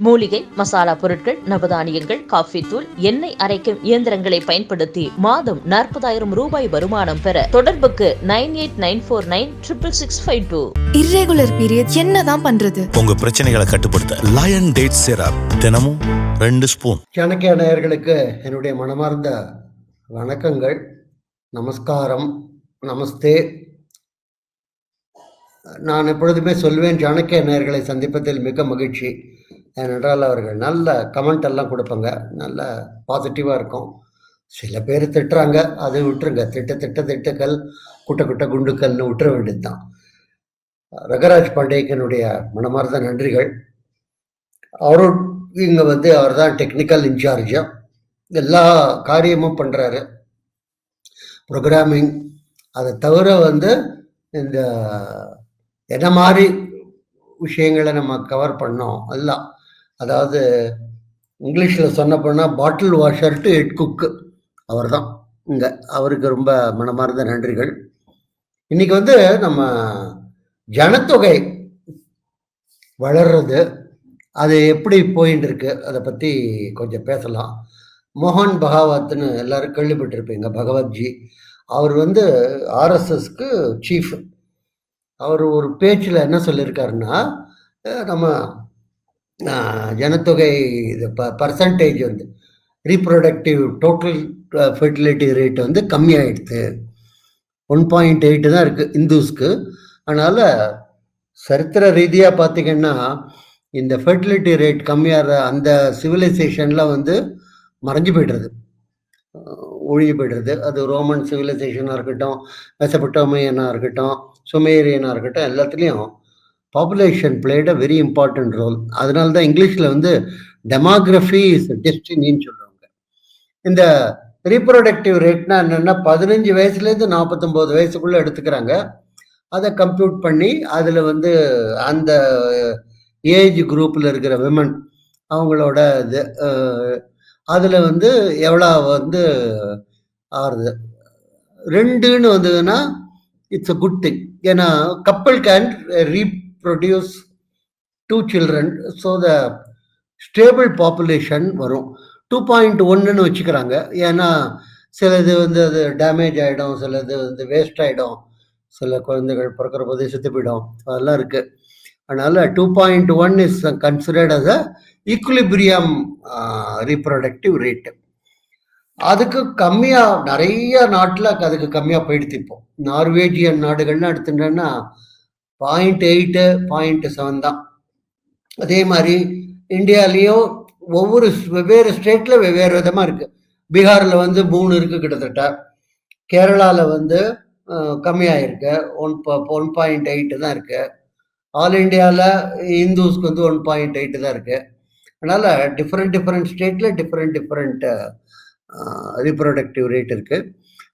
மூலிகை மசாலா பொருட்கள் நவதானியங்கள் காஃபி தூள் எண்ணெய் அரைக்கும் இயந்திரங்களை பயன்படுத்தி மாதம் நாற்பதாயிரம் ரூபாய் வருமானம் பெற தொடர்புக்கு nine eight nine four nine triple six five two. Irregular period என்னதான் பண்றது? உங்க பிரச்சனைகளை கட்டுப்படுத்த லயன் டேட் சிரப் தினமும் ரெண்டு ஸ்பூன். சாணக்கிய நேயர்களுக்கு என்னுடைய மனமார்ந்த வணக்கங்கள். நமஸ்காரம். நமஸ்தே. நான் எப்பொழுதுமே சொல்வேன் சாணக்கிய நேயர்களை சந்திப்பதில் மிக மகிழ்ச்சி. ஏனென்றால் அவர்கள் நல்ல கமெண்ட் எல்லாம் கொடுப்பாங்க. நல்ல பாசிட்டிவாக இருக்கும். சில பேர் திட்டுறாங்க. அது விட்டுருங்க. திட்ட திட்ட திட்டுக்கள் குட்ட குட்ட குண்டுக்கல்னு விட்டுற வேண்டியது தான் ரகராஜ் பாண்டேக்கு மனமார்ந்த நன்றிகள். அவரும் இங்கே வந்து அவர் தான் டெக்னிக்கல் இன்சார்ஜு எல்லா காரியமும் பண்ணுறாரு ப்ரோக்ராமிங் அதை தவிர வந்து இந்த என்ன மாதிரி விஷயங்களை நம்ம கவர் பண்ணோம்? எல்லாம். அதாவது இங்கிலீஷில் சொன்னப்போனா bottle washer to head cook. அவர் தான் இங்கே அவருக்கு ரொம்ப மனமார்ந்த நன்றிகள். இன்றைக்கி வந்து நம்ம ஜனத்தொகை வளர்றது அது எப்படி போயின்னு இருக்கு அதை பற்றி கொஞ்சம் பேசலாம். மோகன் பகாவத்னு எல்லாரும் கேள்விப்பட்டிருப்பீங்க பகவத்ஜி. அவர் வந்து ஆர்எஸ்எஸ்க்கு சீஃப் அவர் ஒரு பேச்சில் என்ன சொல்லியிருக்காருன்னா நம்ம ஜனத்தொகை இது ப பர்சன்டேஜ் வந்து ரீப்ரொடக்டிவ் டோட்டல் ஃபெர்டிலிட்டி ரேட் வந்து கம்மியாயிடுது ஒன் பாயிண்ட் எயிட்டு தான் இருக்குது இந்துஸ்க்கு. அதனால் சரித்திர ரீதியாக பார்த்திங்கன்னா இந்த ஃபெர்டிலிட்டி ரேட் கம்மியாகிற அந்த சிவிலைசேஷனில் வந்து மறைஞ்சு போய்டுறது. ஒழிஞ்சு போய்டுறது. அது ரோமன் சிவிலைசேஷனாக இருக்கட்டும் மெசபட்டோமியனாக இருக்கட்டும் சுமேரியனாக இருக்கட்டும் எல்லாத்துலேயும் population played a very important role அதனால தான் இங்கிலீஷில் வந்து டெமோக்ரஃபி இஸ் டெஸ்டினின்னு சொல்லுவாங்க. இந்த ரீப்ரொடக்டிவ் ரேட்னா என்னென்னா பதினஞ்சு வயசுலேருந்து நாற்பத்தொம்போது வயசுக்குள்ளே எடுத்துக்கிறாங்க. அதை கம்ப்யூட் பண்ணி அதில் வந்து அந்த ஏஜ் குரூப்பில் இருக்கிற விமன் அவங்களோட இது அதில் வந்து எவ்வளோ வந்து ஆறுது. ரெண்டுன்னு வந்ததுன்னா இட்ஸ் அ குட் திங் ஏன்னா couple can produce two children so the stable population வரும். டூ பாயிண்ட் ஒன்றுன்னு வச்சுக்கிறாங்க. ஏன்னா சில இது வந்து அது டேமேஜ் ஆகிடும் சில இது வந்து வேஸ்ட் ஆகிடும் சில குழந்தைகள் பிறக்கிற போதே செத்து போயிடும். அதெல்லாம் இருக்குது அதனால் two point one is considered as a equilibrium reproductive rate அதுக்கு கம்மியாக நிறைய நாட்டில் அதுக்கு கம்மியாக போயிடுத்து இப்போ. நார்வேஜியன் நாடுகள்னு எடுத்துட்டேன்னா பாயிண்ட் எயிட்டு பாயிண்ட் செவன் தான். அதே மாதிரி இந்தியாலேயும் ஒவ்வொரு வெவ்வேறு ஸ்டேட்டில் வெவ்வேறு விதமாக இருக்குது பீகாரில் வந்து மூணு இருக்குது கிட்டத்தட்ட. கேரளாவில் வந்து கம்மியாக இருக்கு ஒன் ஒன் பாயிண்ட் எயிட்டு தான் இருக்குது ஆல் இண்டியாவில் இந்துஸ்க்கு வந்து ஒன் பாயிண்ட் எயிட்டு தான் இருக்குது அதனால் டிஃப்ரெண்ட் டிஃப்ரெண்ட் ஸ்டேட்டில் டிஃப்ரெண்ட் டிஃப்ரெண்ட் ரீப்ரொடக்டிவ் ரேட் இருக்குது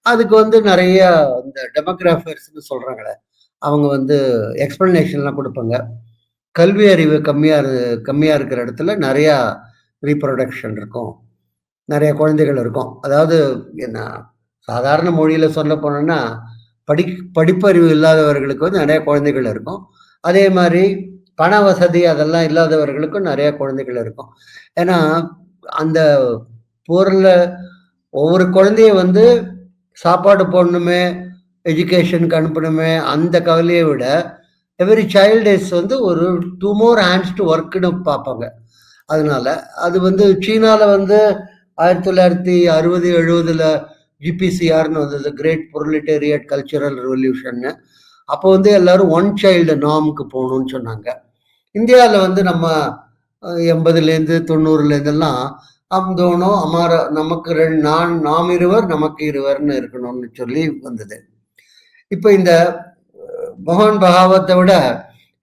அதுக்கு வந்து நிறைய இந்த டெமோகிராஃபர்ஸ்னு சொல்கிறாங்களே அவங்க வந்து எக்ஸ்ப்ளனேஷன்லாம் கொடுப்பாங்க. கல்வி அறிவு கம்மியாக இரு கம்மியாக இருக்கிற இடத்துல நிறையா ரீப்ரொடக்ஷன் இருக்கும். நிறைய குழந்தைகள் இருக்கும். அதாவது என்ன சாதாரண மொழியில் சொல்ல போனோன்னா படி படிப்பறிவு இல்லாதவர்களுக்கு வந்து நிறைய குழந்தைகள் இருக்கும். அதே மாதிரி பண வசதி அதெல்லாம் இல்லாதவர்களுக்கும் நிறைய குழந்தைகள் இருக்கும். ஏன்னா அந்த பொருளை ஒவ்வொரு குழந்தைய வந்து சாப்பாடு போடணுமே எஜுகேஷனுக்கு அனுப்பணுமே அந்த கவலையை விட எவ்ரி சைல்டு இஸ் வந்து ஒரு டூ மோர் ஹேண்ட்ஸ் டு ஒர்க்குன்னு பார்ப்பாங்க. அதனால அது வந்து சீனாவில் வந்து ஆயிரத்தி தொள்ளாயிரத்தி அறுபது எழுபதில் ஜிபிசிஆர்னு வந்தது கிரேட் பொருளிட்டேரியட் கல்ச்சுரல் ரெவல்யூஷன்னு அப்போ வந்து எல்லாரும் ஒன் சைல்டு நாமுக்கு போகணும்னு சொன்னாங்க. இந்தியாவில் வந்து நம்ம எண்பதுலேருந்து தொண்ணூறுலேருந்தெல்லாம் அம் தோணும் அமார நமக்கு ரெண்டு நான் நாம் இருவர் நமக்கு இருவர்னு இருக்கணும்னு சொல்லி வந்தது. இப்போ இந்த மோகன் பகாவத்தை விட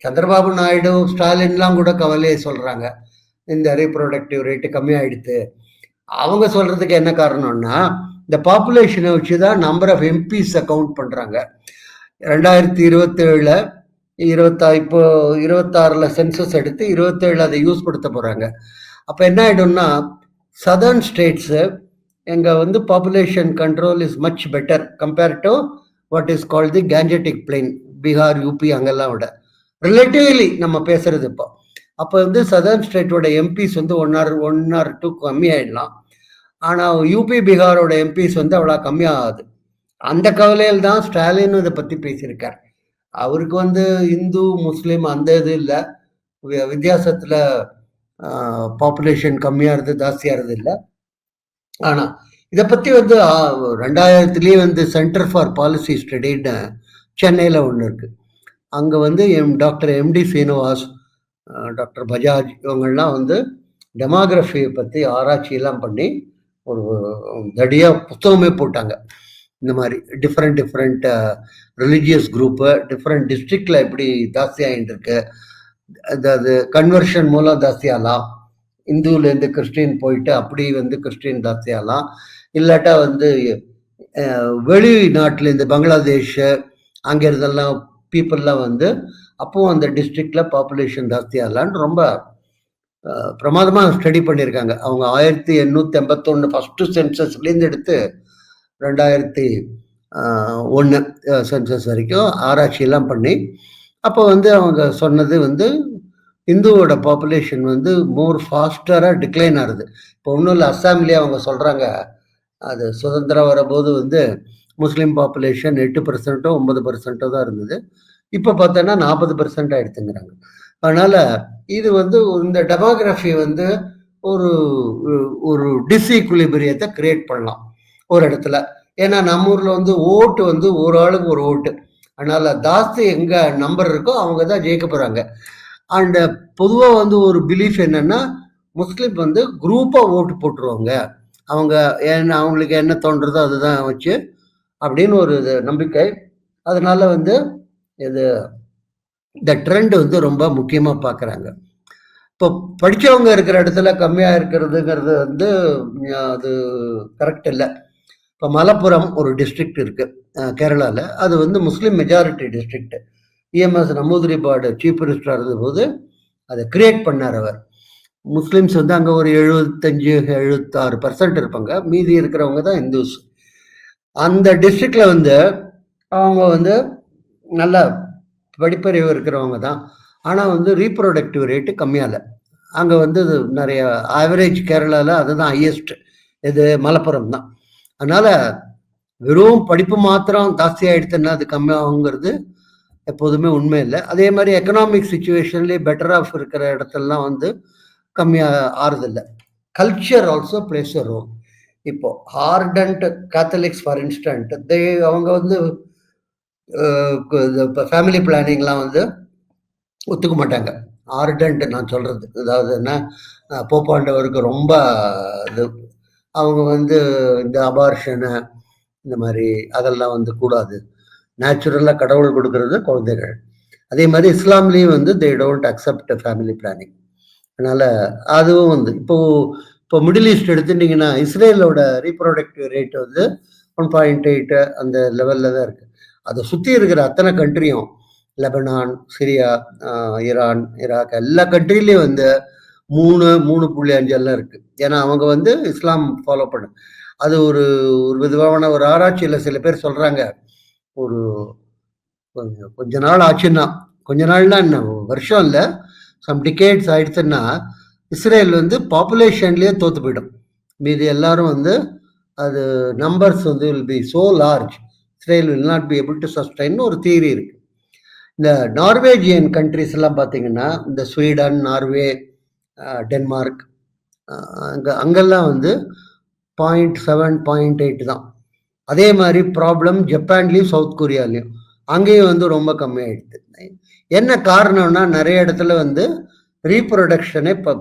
சந்திரபாபு நாயுடு ஸ்டாலின்லாம் கூட கவலையை சொல்கிறாங்க இந்த ரீப்ரொடக்டிவ் ரேட்டு கம்மியாயிடுத்து. அவங்க சொல்கிறதுக்கு என்ன காரணம்னா இந்த பாப்புலேஷனை வச்சு தான் நம்பர் ஆஃப் எம்பிஸை கவுண்ட் பண்ணுறாங்க ரெண்டாயிரத்தி இருபத்தேழில் இருபத்தா இப்போ இருபத்தாறில் சென்சஸ் எடுத்து இருபத்தேழு அதை யூஸ் படுத்த போகிறாங்க அப்போ என்ன ஆகிடும்னா சதர்ன் ஸ்டேட்ஸு எங்கே வந்து population control is much better compare to what is call the gangetic plain Bihar UP அங்கெல்லாம் விட. ரிலேட்டிவ்லி நம்ம பேசுறது இப்போ. அப்போ வந்து சதர்ன் ஸ்டேட்டோட எம்பிஸ் வந்து one or one or two கம்மியாயிடலாம் ஆனால் யூபி பீகாரோட எம்பிஸ் வந்து அவ்வளோ கம்மியாகாது. அந்த கவலையில் தான் ஸ்டாலின் இதை பற்றி பேசியிருக்கார். அவருக்கு வந்து இந்து முஸ்லீம் அந்த இது இல்லை. வித்தியாசத்தில் பாப்புலேஷன் கம்மியாகிறது ஜாஸ்தியாகிறது இல்லை. ஆனால் இதை பற்றி வந்து ரெண்டாயிரத்துலேயே வந்து சென்டர் ஃபார் பாலிசி ஸ்டடின்னு சென்னையில் ஒன்று இருக்குது அங்கே வந்து M doctor MD Srinivas doctor Bajaj இவங்கள்லாம் வந்து டெமோகிராஃபியை பற்றி ஆராய்ச்சியெல்லாம் பண்ணி ஒரு தடியாக புத்தகமே போட்டாங்க. இந்த மாதிரி different different religious group different டிஸ்ட்ரிக்டில் எப்படி ஜாஸ்தி இருக்கு அதாவது கன்வர்ஷன் மூலம் ஜாஸ்தியாகலாம் இந்துலேருந்து கிறிஸ்டின் போயிட்டு அப்படி வந்து கிறிஸ்டின் ஜாஸ்தியாகலாம் இல்லாட்டா வந்து வெளிநாட்டில் இந்த பங்களாதேஷ் அங்கே இருந்தெல்லாம் பீப்புளெலாம் வந்து அப்போவும் அந்த டிஸ்ட்ரிக்டில் பாப்புலேஷன் ஜாஸ்தியாகலான்னு ரொம்ப பிரமாதமாக ஸ்டடி பண்ணியிருக்காங்க. அவங்க ஆயிரத்தி எண்ணூற்றி எண்பத்தொன்று ஃபஸ்ட்டு சென்சஸ்லேருந்து எடுத்து ரெண்டாயிரத்தி ஒன்று சென்சஸ் வரைக்கும் ஆராய்ச்சியெல்லாம் பண்ணி அப்போ வந்து அவங்க சொன்னது வந்து இந்துவோட பாப்புலேஷன் வந்து மோர் ஃபாஸ்டராக டிக்ளைன் ஆகுது. இப்போ ஒன்றும் இல்லை அஸ்ஸாம்லேயே அவங்க சொல்கிறாங்க அது சுதந்திரம் வரும்போது வந்து முஸ்லீம் பாப்புலேஷன் எட்டு பர்சன்ட்டோ ஒன்பது பர்சன்ட்டோ தான் இருந்தது. இப்போ பார்த்தோன்னா நாற்பது பர்சன்ட் ஆயிடுத்துங்கிறாங்க அதனால் இது வந்து இந்த டெமோகிராஃபி வந்து ஒரு ஒரு டிஸ்இக்குலிபிரியத்தை கிரியேட் பண்ணலாம் ஒரு இடத்துல. ஏன்னா நம்ம ஊரில் வந்து ஓட்டு வந்து ஒரு ஆளுக்கு ஒரு ஓட்டு. அதனால் ஜாஸ்தி எங்கே நம்பர் இருக்கோ அவங்க தான் ஜெயிக்க போகிறாங்க அண்டு பொதுவாக வந்து ஒரு பிலீஃப் என்னென்னா முஸ்லீம் வந்து குரூப்பாக ஓட்டு போட்டுருவாங்க. அவங்க என்ன அவங்களுக்கு என்ன தோன்றதோ அதுதான் வச்சு அப்படின்னு ஒரு இது நம்பிக்கை. அதனால வந்து இது இந்த ட்ரெண்ட் வந்து ரொம்ப முக்கியமாக பார்க்குறாங்க இப்போ படித்தவங்க இருக்கிற இடத்துல கம்மியாக இருக்கிறதுங்கிறது வந்து அது கரெக்ட் இல்லை. இப்போ மலப்புரம் ஒரு டிஸ்ட்ரிக்ட் இருக்குது கேரளாவில் அது வந்து Muslim majority district EMS Namboodiripad chief மினிஸ்டராக இருந்தபோது அதை கிரியேட் பண்ணார் அவர். முஸ்லீம்ஸ் வந்து அங்கே ஒரு எழுபத்தஞ்சு எழுபத்தாறு பர்சன்ட் இருப்பாங்க. மீதி இருக்கிறவங்க தான் இந்துஸ். அந்த டிஸ்ட்ரிக்டில் வந்து அவங்க வந்து நல்ல படிப்பறிவு இருக்கிறவங்க தான். ஆனால் வந்து ரீப்ரொடக்டிவ் ரேட்டு கம்மியால அங்கே வந்து நிறைய ஆவரேஜ் கேரளாவில் அதுதான் ஹையஸ்ட் இது மலப்புரம் தான். அதனால் வெறும் படிப்பு மாத்திரம் ஜாஸ்தி ஆயிடுச்சுன்னா அது கம்மியாகுங்கிறது எப்போதுமே உண்மை இல்லை. அதே மாதிரி எக்கனாமிக் சுச்சுவேஷன்லேயே பெட்டர் ஆஃப் இருக்கிற இடத்துலலாம் வந்து கம்மியாக ஆறுதில்லை culture also plays a role இப்போ hardened Catholics for instance they அவங்க வந்து ஃபேமிலி பிளானிங்லாம் வந்து ஒத்துக்க மாட்டாங்க. ஆர்டன்ட் நான் சொல்கிறது அதாவது என்ன போப்பாண்டவருக்கு ரொம்ப இது. அவங்க வந்து இந்த அபார்ஷனை இந்த மாதிரி அதெல்லாம் வந்து கூடாது. நேச்சுரலாக கடவுள் கொடுக்கறது குழந்தைகள். அதே மாதிரி இஸ்லாம்லேயும் வந்து they don't accept family planning அதனால் அதுவும் வந்து இப்போ இப்போ மிடில் ஈஸ்ட் எடுத்துட்டீங்கன்னா இஸ்ரேலோட ரீப்ரொடக்டிவ் ரேட் வந்து ஒன் பாயிண்ட் எயிட்டு அந்த லெவலில் தான் இருக்குது அதை சுற்றி இருக்கிற அத்தனை கண்ட்ரியும் லெபனான் சிரியா ஈரான் ஈராக் எல்லா கண்ட்ரிலையும் வந்து மூணு மூணு புள்ளி அஞ்செல்லாம் இருக்குது ஏன்னா அவங்க வந்து இஸ்லாம் ஃபாலோ பண்ண அது ஒரு ஒரு விதமான ஒரு ஆராய்ச்சியில் சில பேர் சொல்கிறாங்க ஒரு கொஞ்சம் கொஞ்ச நாள் ஆச்சுன்னா கொஞ்ச நாள்னா என்ன வருஷம் இல்லை சம் டிகேட்ஸ் ஆயிடுச்சுன்னா இஸ்ரேல் வந்து பாப்புலேஷன்லேயே தோத்து போயிடும். மீதி எல்லாரும் வந்து அது நம்பர்ஸ் வந்து will be so large Israel will not be able to sustain ஒரு தியரி இருக்கு. இந்த நார்வேஜியன் கண்ட்ரிஸ் எல்லாம் பார்த்தீங்கன்னா இந்த ஸ்வீடன் நார்வே டென்மார்க் அங்கே அங்கெல்லாம் வந்து பாயிண்ட் செவன் பாயிண்ட் எயிட் தான். அதே மாதிரி ப்ராப்ளம் ஜப்பான்லேயும் சவுத் கொரியாலையும் அங்கேயும் வந்து ரொம்ப கம்மியாகிடுது என்ன காரணம்னா நிறைய இடத்துல வந்து ரீப்ரொடக்ஷனே இப்போ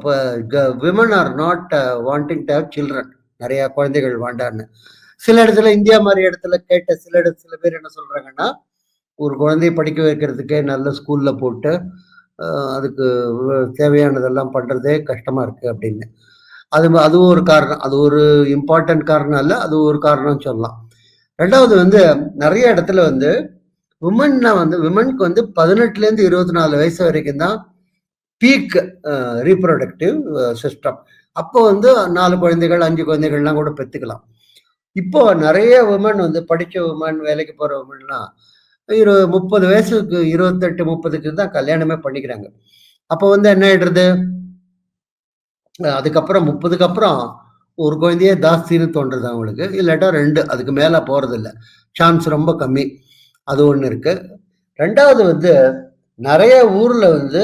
இப்போ women are not wanting to have children நிறையா குழந்தைகள் வேண்டான்னு சில இடத்துல இந்தியா மாதிரி இடத்துல கேட்ட சில இடத்துல சில பேர் என்ன சொல்கிறாங்கன்னா ஒரு குழந்தைய படிக்க வைக்கிறதுக்கே நல்ல ஸ்கூலில் போட்டு அதுக்கு தேவையானதெல்லாம் பண்ணுறதே கஷ்டமாக இருக்குது அப்படின்னு. அது அதுவும் ஒரு காரணம். அது ஒரு இம்பார்ட்டன்ட் காரணம் இல்லை அது ஒரு காரணம் சொல்லலாம். ரெண்டாவது வந்து நிறைய இடத்துல வந்து உமன்னா வந்து விமனுக்கு வந்து பதினெட்டுலேருந்து இருபத்தி நாலு வயசு வரைக்கும் தான் பீக் ரீப்ரொடக்டிவ் சிஸ்டம் அப்போ வந்து நாலு குழந்தைகள் அஞ்சு குழந்தைகள்லாம் கூட பெற்றுக்கலாம் இப்போ நிறைய உமன் வந்து படித்த உமன் வேலைக்கு போகிற உமன்லாம் இரு முப்பது வயசுக்கு இருபத்தெட்டு முப்பதுக்கு தான் கல்யாணமே பண்ணிக்கிறாங்க. அப்போ வந்து என்ன ஆயிடுறது? அதுக்கப்புறம் முப்பதுக்கு அப்புறம் ஒரு குழந்தையே ஜாஸ்தின்னு தோன்றுறது அவங்களுக்கு. இல்லாட்டா ரெண்டு அதுக்கு மேலே போகிறதில்ல சான்ஸ் ரொம்ப கம்மி. அது ஒன்று இருக்கு. ரெண்டாவது வந்து நிறைய ஊரில் வந்து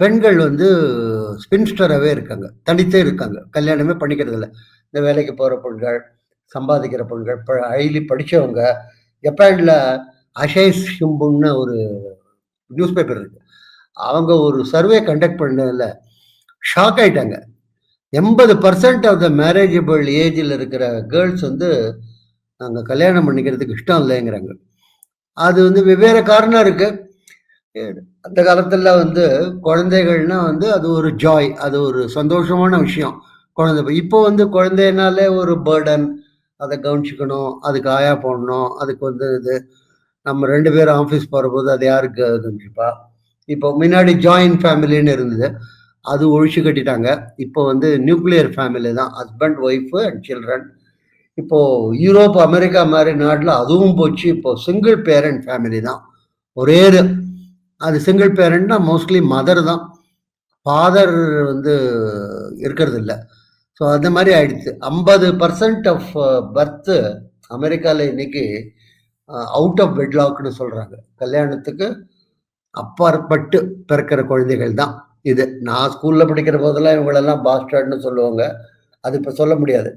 பெண்கள் வந்து ஸ்பின்ஸ்டராகவே இருக்காங்க. தனித்தே இருக்காங்க. கல்யாணமே பண்ணிக்கிறது இல்லை. இந்த வேலைக்கு போகிற பெண்கள் சம்பாதிக்கிற பெண்கள் ஹைலி படித்தவங்க ஜப்பானில் அஷைஸ் ஷிம்புன்னு ஒரு நியூஸ் பேப்பர் இருக்கு. அவங்க ஒரு சர்வே கண்டக்ட் பண்ணதில் ஷாக் ஆயிட்டாங்க. எண்பது பர்சன்ட் ஆஃப் த மேரேஜபிள் ஏஜில் இருக்கிற கேர்ள்ஸ் வந்து நாங்கள் கல்யாணம் பண்ணிக்கிறதுக்கு இஷ்டம் இல்லைங்கிறாங்க. அது வந்து வெவ்வேறு காரணம் இருக்கு. அந்த காலத்துல வந்து குழந்தைகள்னா வந்து அது ஒரு ஜாய் அது ஒரு சந்தோஷமான விஷயம். குழந்தை இப்போ வந்து குழந்தைனாலே ஒரு பேர்டன் அதை கவனிச்சுக்கணும் அதுக்கு ஆயா போடணும் அதுக்கு வந்து இது. நம்ம ரெண்டு பேரும் ஆஃபீஸ் போகிறபோது அது யாருக்கு கவனிச்சுப்பா இப்போ முன்னாடி ஜாயின்ட் ஃபேமிலின்னு இருந்தது. அது ஒழிச்சு கட்டிட்டாங்க. இப்போ வந்து நியூக்ளியர் ஃபேமிலி தான். ஹஸ்பண்ட் ஒய்ஃபு அண்ட் சில்ட்ரன் இப்போ யூரோப் அமெரிக்கா மாதிரி நாட்டில் அதுவும் போச்சு. இப்போ சிங்கிள் பேரண்ட் ஃபேமிலி தான். ஒரே அது சிங்கிள் பேரண்ட்னா மோஸ்ட்லி மதர் தான். ஃபாதர் வந்து இருக்கிறது இல்லை. ஸோ அந்த மாதிரி ஆயிடுச்சு. ஐம்பது பர்சன்ட் ஆஃப் பர்த்து அமெரிக்காவில் இன்னைக்கு uh, அவுட் ஆஃப் வெட்லாக்னு சொல்கிறாங்க கல்யாணத்துக்கு அப்பாற்பட்டு பிறக்கிற குழந்தைகள் தான் இது. நான் ஸ்கூலில் படிக்கிற போதெல்லாம் இவங்களெல்லாம் பாஸ்டர்ட்னு சொல்லுவாங்க. அது இப்போ சொல்ல முடியாது.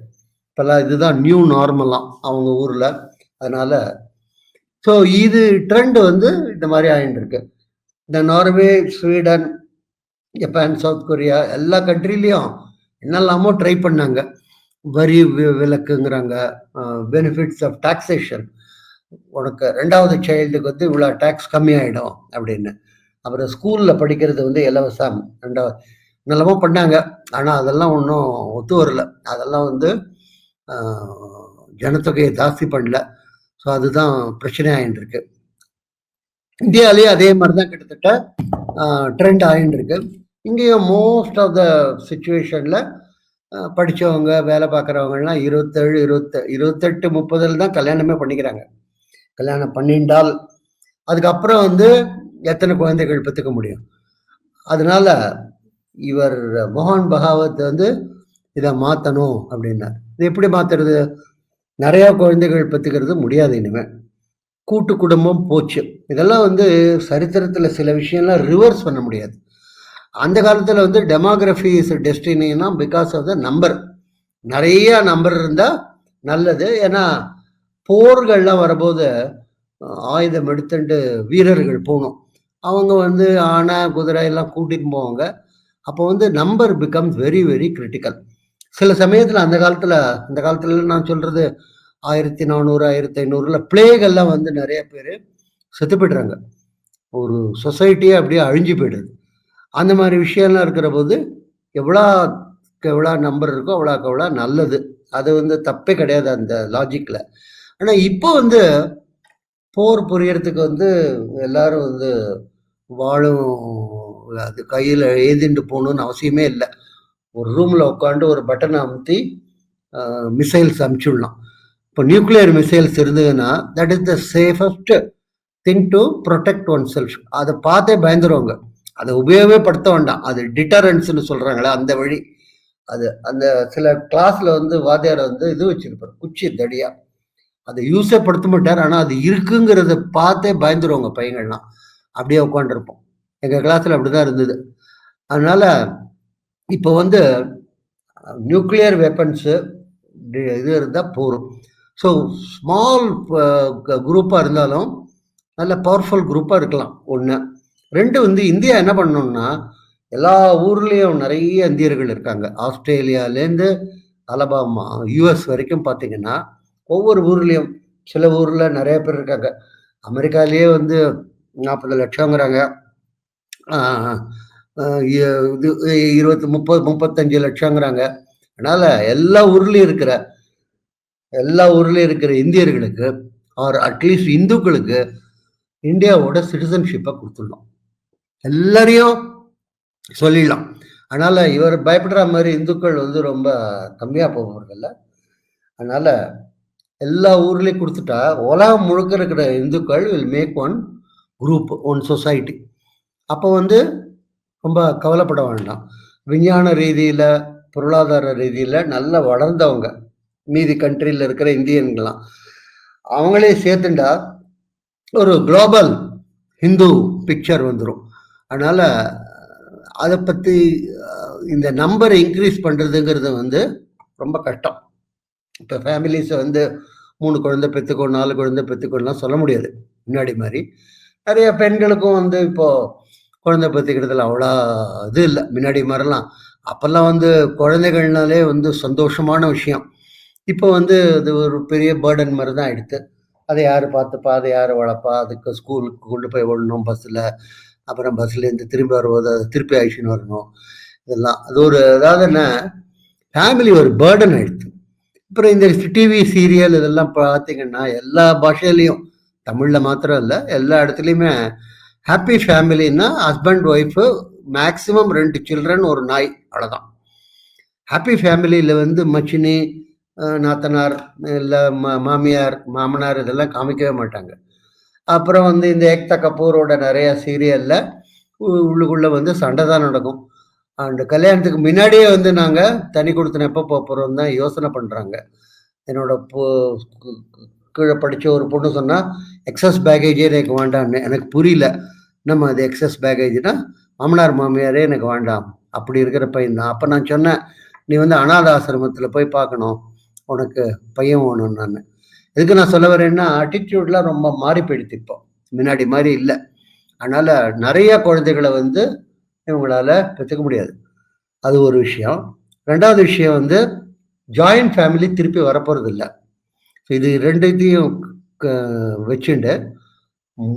இப்போல்லாம் இதுதான் நியூ நார்மலாம் அவங்க ஊரில். அதனால ஸோ இது ட்ரெண்ட் வந்து இந்த மாதிரி ஆகிட்டு இருக்கு. இந்த Norway Sweden Japan South Korea எல்லா கண்ட்ரிலையும் என்னெல்லாமோ ட்ரை பண்ணாங்க. வரி வி- விலக்குங்கிறாங்க. பெனிஃபிட்ஸ் ஆஃப் டாக்ஸேஷன் உனக்கு ரெண்டாவது சைல்டுக்கு வந்து இவ்வளோ டேக்ஸ் கம்மியாயிடும் அப்படின்னு. அப்புறம் ஸ்கூலில் படிக்கிறது வந்து இலவசம். ரெண்டாவது நல்லமாக பண்ணாங்க. ஆனால் அதெல்லாம் ஒன்றும் ஒத்து வரல. அதெல்லாம் வந்து ஜனத்தொகையை ஜாஸ்தி பண்ணல. ஸோ அதுதான் பிரச்சனை ஆகிட்டு இருக்கு இந்தியாவிலேயே அதே மாதிரி தான் கிட்டத்தட்ட ட்ரெண்ட் ஆகிட்டு இருக்கு இங்கேயும் மோஸ்ட் ஆஃப் த சுச்சுவேஷனில் படித்தவங்க வேலை பார்க்குறவங்கலாம் இருபத்தேழு இருபத்த இருபத்தெட்டு முப்பதில் தான் கல்யாணமே பண்ணிக்கிறாங்க. கல்யாணம் பண்ணிண்டால் அதுக்கப்புறம் வந்து எத்தனை குழந்தைகள் பெற்றுக்க முடியும்? அதனால இவர் மோகன் பகாவத் வந்து இதை மாற்றணும் அப்படின்னார். இது எப்படி மாற்றுறது நிறையா குழந்தைகள் பெற்றுக்கிறது முடியாது இனிமேல் கூட்டு குடும்பம் போச்சு. இதெல்லாம் வந்து சரித்திரத்தில் சில விஷயம்லாம் ரிவர்ஸ் பண்ண முடியாது. அந்த காலத்தில் வந்து demography is destiny because of the number நிறைய நம்பர் இருந்தால் நல்லது. ஏன்னா போர்கள்லாம் வரும்போது ஆயுதம் எடுத்துட்டு வீரர்கள் போகணும். அவங்க வந்து ஆனை குதிரை எல்லாம் கூட்டிகிட்டு போவாங்க. அப்போ வந்து number becomes very very critical சில சமயத்தில் அந்த காலத்தில் அந்த காலத்துல நான் சொல்றது ஆயிரத்தி நானூறு ஆயிரத்தி ஐநூறுல பிளேக் எல்லாம் வந்து நிறைய பேர் செத்து போய்டுறாங்க. ஒரு சொசைட்டியே அப்படியே அழிஞ்சு போயிடுது. அந்த மாதிரி விஷயம்லாம் இருக்கிற போது எவ்வளோ எவ்வளோ நம்பர் இருக்கோ அவ்வளோக்கு எவ்வளோ நல்லது. அது வந்து தப்பே கிடையாது அந்த லாஜிக்கில் ஆனால் இப்போ வந்து போர் புரியறதுக்கு வந்து எல்லாரும் வந்து வாழும் அது கையில் எழுதிட்டு போகணுன்னு அவசியமே இல்லை. ஒரு ரூமில் உட்காந்து ஒரு பட்டனை அமுத்தி மிசைல்ஸ் அமுச்சுடலாம் இப்போ நியூக்ளியர் மிசைல்ஸ் இருந்ததுன்னா that is the safest thing to protect oneself அதை பார்த்தே பயந்துருவாங்க. அதை உபயோகப்படுத்த வேண்டாம். அது டிட்டரன்ஸ்னு சொல்கிறாங்களே அந்த வழி. அது அந்த சில கிளாஸில் வந்து வாத்தியார் வந்து இது வச்சிருப்பார். குச்சி தடியா. அதை யூஸே படுத்த மாட்டார். ஆனால் அது இருக்குங்கிறத பார்த்தே பயந்துருவாங்க பையங்கள்லாம். அப்படியே உட்காந்துருப்போம் எங்கள் கிளாஸில் அப்படி தான் இருந்தது. அதனால இப்போ வந்து நியூக்ளியர் வெப்பன்ஸு இது இருந்தால் போரும் ஸோ ஸ்மால் uh, குரூப்பாக இருந்தாலும் நல்ல பவர்ஃபுல் குரூப்பாக இருக்கலாம். ஒன்று ரெண்டு வந்து இந்தியா என்ன பண்ணணும்னா எல்லா ஊர்லேயும் நிறைய இந்தியர்கள் இருக்காங்க. ஆஸ்திரேலியாலேருந்து அலபாமா யூஎஸ் வரைக்கும் பார்த்தீங்கன்னா ஒவ்வொரு ஊர்லேயும் சில ஊரில் நிறைய பேர் இருக்காங்க. அமெரிக்காலேயே வந்து நாற்பது லட்சங்கிறாங்க. இது இருபத்தி முப்பது முப்பத்தஞ்சு லட்சங்கிறாங்க. அதனால எல்லா ஊர்லேயும் இருக்கிற எல்லா ஊர்லேயும் இருக்கிற இந்தியர்களுக்கு ஆர் அட்லீஸ்ட் இந்துக்களுக்கு இந்தியாவோட சிட்டிசன்ஷிப்பை கொடுத்துடலாம் எல்லாரையும் சொல்லிடலாம். அதனால் இவர் பயப்படுற மாதிரி இந்துக்கள் வந்து ரொம்ப கம்மியாக போகிறதில்ல அதனால் எல்லா ஊர்லேயும் கொடுத்துட்டா உலகம் முழுக்க இருக்கிற இந்துக்கள் will make one group one society அப்போ வந்து ரொம்ப கவலைப்பட வேண்டாம். விஞ்ஞான ரீதியில் பொருளாதார ரீதியில் நல்லா வளர்ந்தவங்க. மீதி கண்ட்ரியில் இருக்கிற இந்தியன்களாம் அவங்களே சேர்த்துண்டா ஒரு குளோபல் ஹிந்து பிக்சர் வந்துடும் அதனால் அதை பற்றி இந்த நம்பரை இன்க்ரீஸ் பண்ணுறதுங்கிறது வந்து ரொம்ப கஷ்டம். இப்போ ஃபேமிலிஸை வந்து மூணு குழந்தை பெற்றுக்கோ நாலு குழந்தை பெற்றுக்கோலாம் சொல்ல முடியாது. முன்னாடி மாதிரி. நிறைய பெண்களுக்கும் வந்து இப்போது குழந்தை பற்றிக்கிறதுல அவ்வளோ இது இல்லை. முன்னாடி மாதிரிலாம். அப்போல்லாம் வந்து குழந்தைகள்னாலே வந்து சந்தோஷமான விஷயம். இப்போ வந்து அது ஒரு பெரிய பேர்டன் மாதிரி தான் ஆயிடுத்து அதை யார் பார்த்துப்பா? அதை யார் வளர்ப்பா? அதுக்கு ஸ்கூலுக்கு கொண்டு போய் விடணும் பஸ்ஸில். அப்புறம் பஸ்லேருந்து திரும்பி வருவது அதை திருப்பி ஆயிடுச்சுன்னு வரணும். இதெல்லாம். அது ஒரு அதாவது என்ன? ஃபேமிலி ஒரு பேர்டன் ஆயிடுச்சு அப்புறம் இந்த டிவி சீரியல் இதெல்லாம் பார்த்தீங்கன்னா எல்லா பாஷையிலையும் தமிழில் மாத்திரம் இல்லை எல்லா இடத்துலையுமே ஹாப்பி ஃபேமிலின்னா ஹஸ்பண்ட் ஒய்ஃபு மேக்ஸிமம் ரெண்டு சில்ட்ரன் ஒரு நாய் அவ்வளோதான் ஹாப்பி ஃபேமிலியில் வந்து மச்சினி நாத்தனார் இல்லை மா மாமியார் மாமனார் இதெல்லாம் காமிக்கவே மாட்டாங்க. அப்புறம் வந்து இந்த ஏக்தா கபூரோட நிறைய சீரியலில் உள்ளுக்குள்ளே வந்து சண்டை தான் நடக்கும். அண்டு கல்யாணத்துக்கு முன்னாடியே வந்து நாங்கள் தனி கொடுத்தன எப்போ போகிறோம் தான் யோசனை பண்ணுறாங்க என்னோட பொ கீழே படித்த ஒரு பொண்ணு சொன்னால் எக்ஸஸ் பேக்கேஜே எனக்கு வேண்டான்னு எனக்கு புரியல. நம்ம அது எக்ஸஸ் பேக்கேஜ்னா மாமனார் மாமியாரே எனக்கு வேண்டாம். அப்படி இருக்கிற பையன் தான் அப்போ நான் சொன்னேன் நீ வந்து அனாத ஆசிரமத்தில் போய் பார்க்கணும். உனக்கு பையன் வேணும் நான் இதுக்கு நான் சொல்ல வரேன்னா ஆட்டிடியூட்லாம் ரொம்ப மாறி போயிடுத்து இப்போ. முன்னாடி மாதிரி இல்லை. அதனால் நிறைய குழந்தைகளை வந்து இவங்களால பெற்றுக்க முடியாது. அது ஒரு விஷயம். ரெண்டாவது விஷயம் வந்து ஜாயிண்ட் ஃபேமிலி திருப்பி வரப்போகிறது இல்லை இது ரெண்டுத்தையும் க- வச்சுண்டு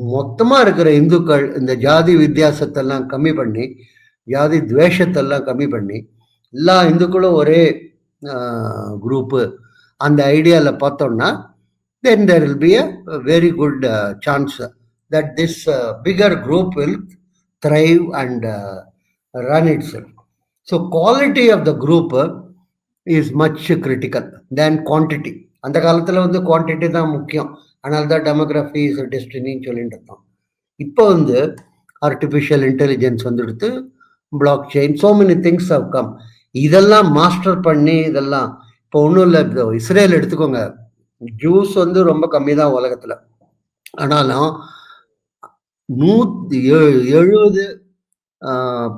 மொத்தமாக இருக்கிற இந்துக்கள் இந்த ஜாதி வித்தியாசத்தெல்லாம் கம்மி பண்ணி ஜாதி துவேஷத்தெல்லாம் கம்மி பண்ணி எல்லா இந்துக்களும் ஒரே குரூப்பு அந்த ஐடியாவில் பார்த்தோம்னா then there will be a very good chance that this bigger group will thrive and run itself so quality of the group is much critical than quantity அந்த காலத்தில் வந்து குவான்டிட்டி தான் முக்கியம். அதனால தான் டெமோகிராஃபி இஸ் டெஸ்டினின்னு சொல்லிட்டு இருக்கோம். இப்போ வந்து ஆர்டிஃபிஷியல் இன்டெலிஜென்ஸ் வந்துடுத்து blockchain so many things how come இதெல்லாம் மாஸ்டர் பண்ணி இதெல்லாம் இப்போ ஒன்றும் இல்லை இஸ்ரேல் எடுத்துக்கோங்க. ஜூஸ் வந்து ரொம்ப கம்மி தான் உலகத்தில். ஆனாலும் நூ எழுபது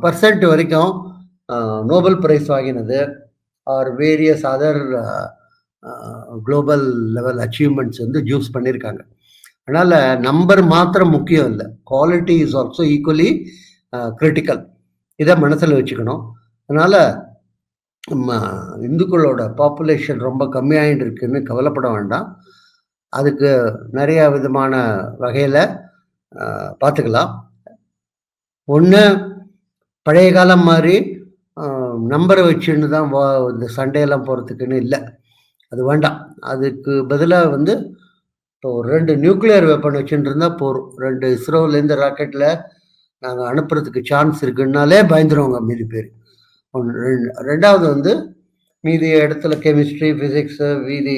பர்சன்ட் வரைக்கும் நோபல் பிரைஸ் வாங்கினது or various other global level achievements வந்து ஜூஸ் பண்ணியிருக்காங்க அதனால் நம்பர் மாத்திரம் முக்கியம் இல்லை. Quality is also equally critical இதை மனசில் வச்சுக்கணும். அதனால் நம்ம இந்துக்களோட பாப்புலேஷன் ரொம்ப கம்மியாகிட்டு இருக்குன்னு கவலைப்பட வேண்டாம். அதுக்கு நிறைய விதமான வகையில் பார்த்துக்கலாம். ஒன்று பழைய காலம் மாதிரி நம்பரை வச்சுன்னு தான் வா இந்த சண்டையெல்லாம் போகிறதுக்குன்னு இல்லை. அது வேண்டாம். அதுக்கு பதிலாக வந்து இப்போ ஒரு ரெண்டு நியூக்ளியர் வெப்பன் வச்சுட்டு இருந்தால் போகிறோம் ரெண்டு இஸ்ரோலேருந்து ராக்கெட்டில் நாங்கள் அனுப்புறதுக்கு சான்ஸ் இருக்குன்னாலே பயந்துருவாங்க மீதி பேர். ஒன்று ரெண்டாவது வந்து மீதி இடத்துல கெமிஸ்ட்ரி ஃபிசிக்ஸு மீதி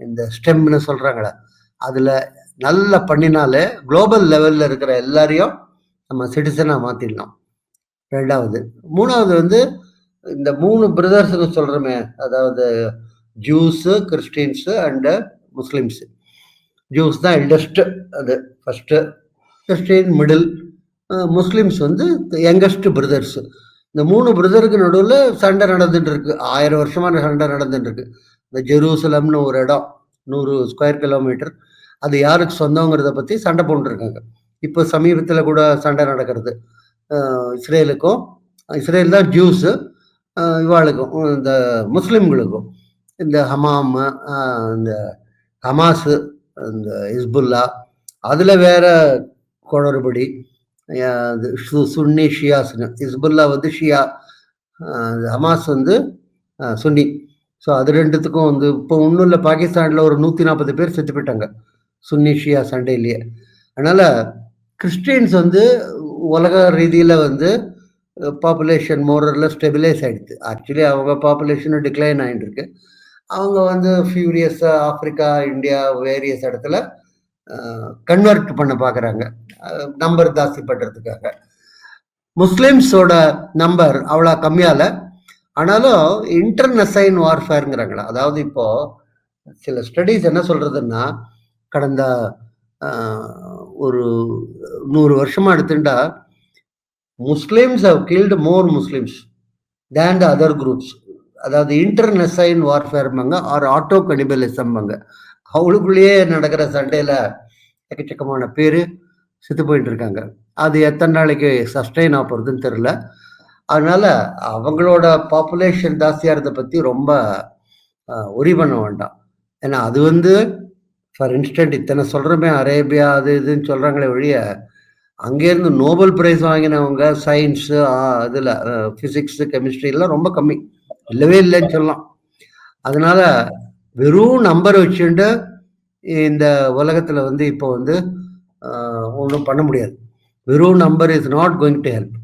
இந்த ஸ்டெம்னு சொல்கிறாங்களே அதில் நல்லா பண்ணினாலே குளோபல் லெவலில் இருக்கிற எல்லாரையும் நம்ம சிட்டிசனாக மாற்றிடலாம் ரெண்டாவது. மூணாவது வந்து இந்த மூணு பிரதர்ஸுன்னு சொல்கிறோமே அதாவது Jews Christians and Muslims. Jews தான் எல்டஸ்ட்டு அது ஃபஸ்ட்டு கிறிஸ்டின் மிடில் முஸ்லீம்ஸ் வந்து யங்கஸ்ட் பிரதர்ஸு இந்த மூணு பிரதருக்கு நடுவில் சண்டை நடந்துட்டு இருக்கு ஆயிரம் வருஷமான சண்டை நடந்துட்டு இருக்கு இந்த ஜெருசலம்னு ஒரு இடம் நூறு ஸ்கொயர் கிலோமீட்டர் அது யாருக்கு சொந்தங்கிறத பற்றி சண்டை போட்டுருக்காங்க. இப்போ சமீபத்தில் கூட சண்டை நடக்கிறது. இஸ்ரேலுக்கும் இஸ்ரேல் தான் ஜூஸு. இவாளுக்கும் இந்த முஸ்லீம்களுக்கும். இந்த ஹமாம் இந்த ஹமாஸு இந்த ஹிஸ்புல்லா அதில் வேற குளறுபடி சுன்னி ஷியாஸ்னு. ஹிஸ்புல்லா வந்து ஷியா ஹமாஸ் வந்து சுன்னி. ஸோ அது ரெண்டுத்துக்கும் வந்து இப்போ ஒன்றும் இல்லை பாகிஸ்தானில் ஒரு நூற்றி நாற்பது பேர் செத்து போயிட்டாங்க சுன்னி ஷியா சண்டையிலேயே. அதனால் கிறிஸ்டியன்ஸ் வந்து உலக ரீதியில் வந்து பாப்புலேஷன் மோரரில் ஸ்டெபிலைஸ் ஆகிடுது ஆக்சுவலி அவங்க பாப்புலேஷனும் டிக்ளைன் ஆகிட்டு இருக்கு அவங்க வந்து ஃபியூரியஸாக ஆப்பிரிக்கா இந்தியா வேரியஸ் இடத்துல கன்வெர்ட் பண்ண பார்க்குறாங்க நம்பர் ஜாஸ்தி பண்ணுறதுக்காக முஸ்லிம்ஸோட நம்பர் அவ்வளோ கம்மியால் ஆனாலும் இன்டர்நெசைன் வார்ஃபேருங்கிறாங்களா அதாவது இப்போது சில ஸ்டடீஸ் என்ன சொல்கிறதுன்னா கடந்த ஒரு நூறு வருஷமாக எடுத்துட்டா Muslims have killed more Muslims than the other groups அதாவது இன்டர்நெசைன் வார்ஃபேர்மாங்க ஆர் ஆட்டோ கனிபலிசம்பாங்க அவளுக்குள்ளேயே நடக்கிற சண்டையில் எக்கச்சக்கமான பேர் செத்து போயிட்டு இருக்காங்க. அது எத்தனை நாளைக்கு சஸ்டெயின் ஆக போகிறதுன்னு தெரில அதனால் அவங்களோட பாப்புலேஷன் ஜாஸ்தியாகிறத பற்றி ரொம்ப உரி பண்ண வேண்டாம். ஏன்னா அது வந்து ஃபார் இன்ஸ்டன்ட் இத்தனை சொல்கிறோமே அரேபியா அது இதுன்னு சொல்கிறாங்களே ஒழிய அங்கேருந்து நோபல் பிரைஸ் வாங்கினவங்க சயின்ஸு இதில் ஃபிசிக்ஸு கெமிஸ்ட்ரிலாம் ரொம்ப கம்மி. இல்லவே இல்லைன்னு சொல்லலாம். அதனால வெறும் நம்பர் வச்சுட்டு இந்த உலகத்தில் வந்து இப்போ வந்து ஒன்றும் பண்ண முடியாது. வெறும் number is not going to help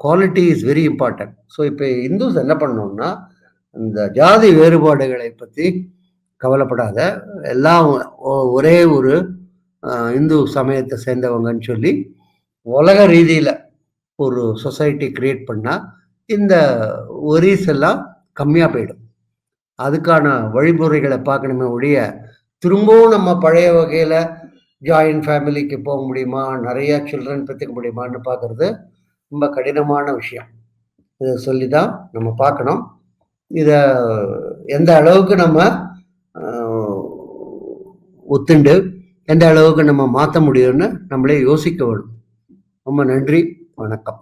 quality is very important so இப்போ இந்துஸ் என்ன பண்ணோம்னா இந்த ஜாதி வேறுபாடுகளை பற்றி கவலைப்படாத. எல்லாம் ஒ- ஒரே ஒரு இந்து சமயத்தை சேர்ந்தவங்கன்னு சொல்லி உலக ரீதியில் ஒரு சொசைட்டி கிரியேட் பண்ணால் இந்த ஒரிஸ் எல்லாம் கம்மியாக போயிடும். அதுக்கான வழிமுறைகளை பார்க்கணுமே ஒழிய திரும்பவும் நம்ம பழைய வகையில் ஜாயின்ட் ஃபேமிலிக்கு போக முடியுமா? நிறைய சில்ட்ரன் பெற்றுக்க முடியுமான்னு பார்க்குறது ரொம்ப கடினமான விஷயம். இதை சொல்லி தான் நம்ம பார்க்கணும். இதை எந்த அளவுக்கு நம்ம ஒத்துண்டு எந்த அளவுக்கு நம்ம மாற்ற முடியும்னு நம்மளே யோசிக்க வேணும். ரொம்ப நன்றி வணக்கம்.